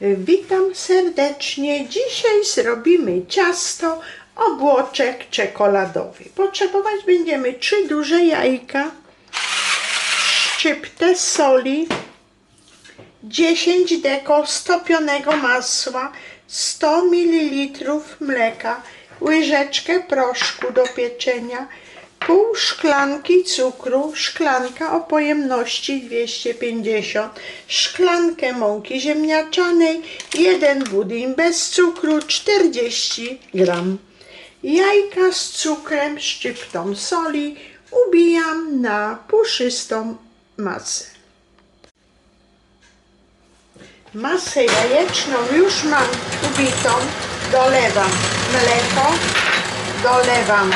Witam serdecznie. Dzisiaj zrobimy ciasto obłoczek czekoladowy. Potrzebować będziemy trzy duże jajka, szczyptę soli, 10 deko stopionego masła, 100 ml mleka, łyżeczkę proszku do pieczenia, pół szklanki cukru, szklanka o pojemności 250, szklankę mąki ziemniaczanej, jeden budyń bez cukru 40 gram. Jajka z cukrem, szczyptą soli ubijam na puszystą masę. Masę jajeczną już mam ubitą, dolewam mleko, dolewam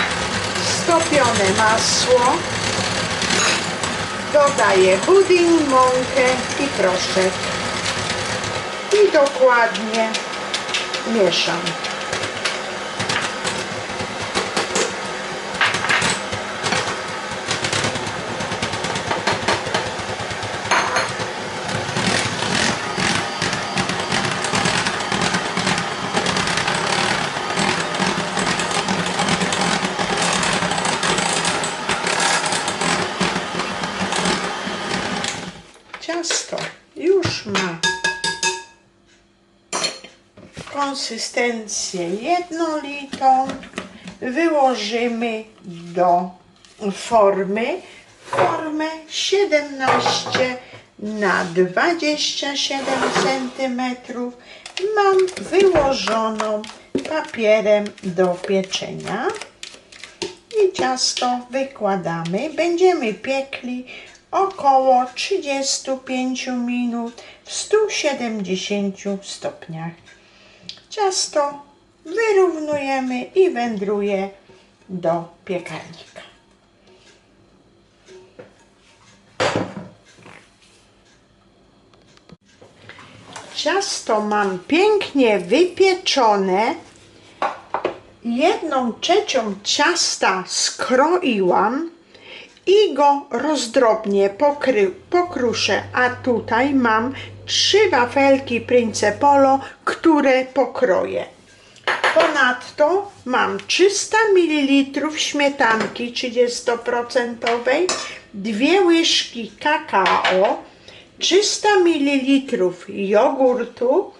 stopione masło, dodaję budyń, mąkę i proszek i dokładnie mieszam. Ciasto już ma konsystencję jednolitą. Wyłożymy do formy formę 17 na 27 cm. Mam wyłożoną papierem do pieczenia i ciasto wykładamy. Będziemy piekli około 35 minut w 170 stopniach. Ciasto wyrównujemy i wędruje do piekarnika. Ciasto mam pięknie wypieczone. Jedną trzecią ciasta skroiłam i go rozdrobnie pokry, pokruszę, a tutaj mam trzy wafelki Prince Polo, które pokroję. Ponadto mam 300 ml śmietanki 30%, dwie łyżki kakao, 300 ml jogurtu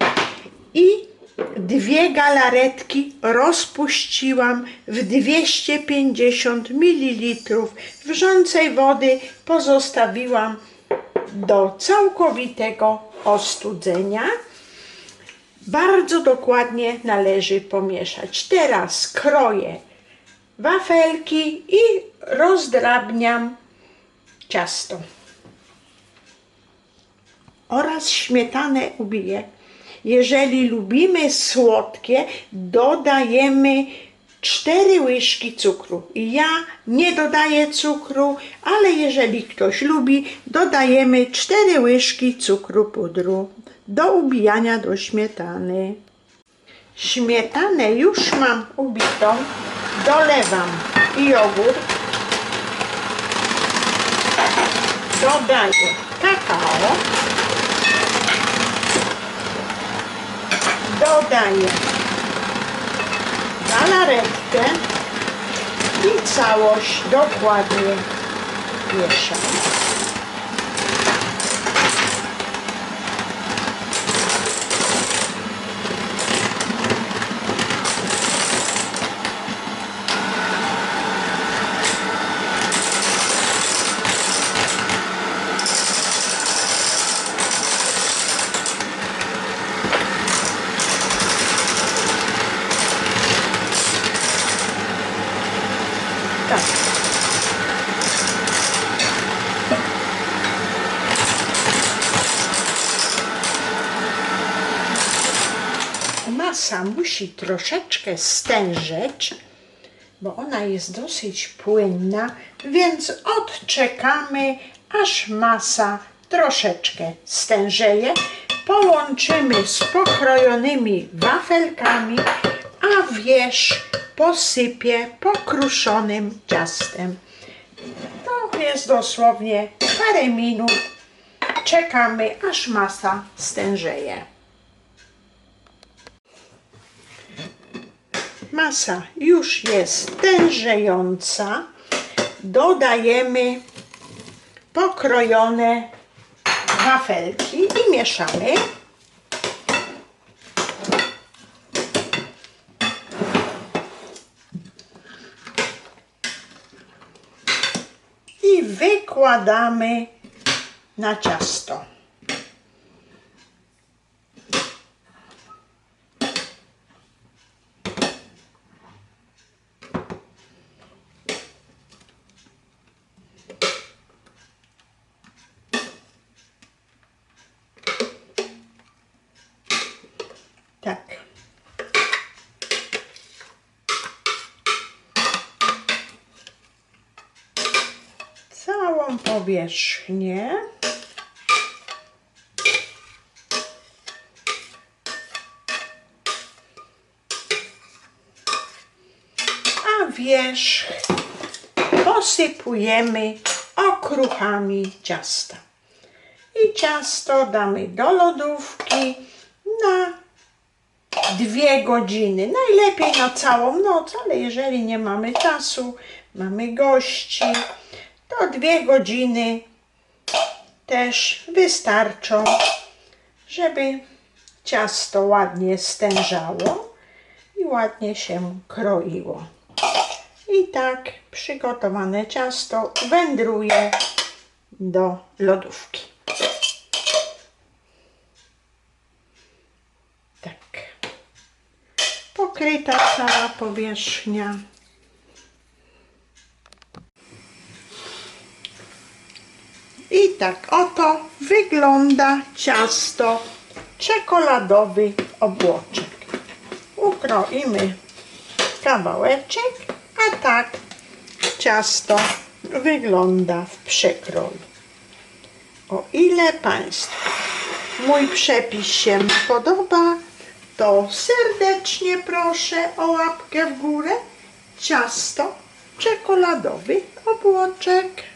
i dwie galaretki rozpuściłam w 250 ml wrzącej wody pozostawiłam do całkowitego ostudzenia. Bardzo dokładnie należy pomieszać. Teraz kroję wafelki i rozdrabniam ciasto oraz śmietanę ubiję. Jeżeli lubimy słodkie, dodajemy 4 łyżki cukru. Ja nie dodaję cukru, ale jeżeli ktoś lubi, dodajemy 4 łyżki cukru pudru do ubijania do śmietany. Śmietanę już mam ubitą, dolewam jogurt, dodaję kakao, dodaję galaretkę i całość dokładnie mieszam. Tak. Masa musi troszeczkę stężeć, bo ona jest dosyć płynna, więc odczekamy, aż masa troszeczkę stężeje. Połączymy z pokrojonymi wafelkami, a wierzch posypię pokruszonym ciastem. To jest dosłownie parę minut. Czekamy, aż masa stężeje. Masa już jest stężejąca. Dodajemy pokrojone wafelki i mieszamy. Wykładamy na ciasto. Tak. Całą powierzchnię. A wierzch posypujemy okruchami ciasta. I ciasto damy do lodówki na dwie godziny. Najlepiej na całą noc, ale jeżeli nie mamy czasu, mamy gości, to dwie godziny też wystarczą, żeby ciasto ładnie stężało i ładnie się kroiło. I tak przygotowane ciasto wędruje do lodówki. Tak. Pokryta cała powierzchnia. Tak oto wygląda ciasto czekoladowy obłoczek. Ukroimy kawałeczek, a tak ciasto wygląda w przekroju. O ile Państwu mój przepis się podoba, to serdecznie proszę o łapkę w górę. Ciasto czekoladowy obłoczek.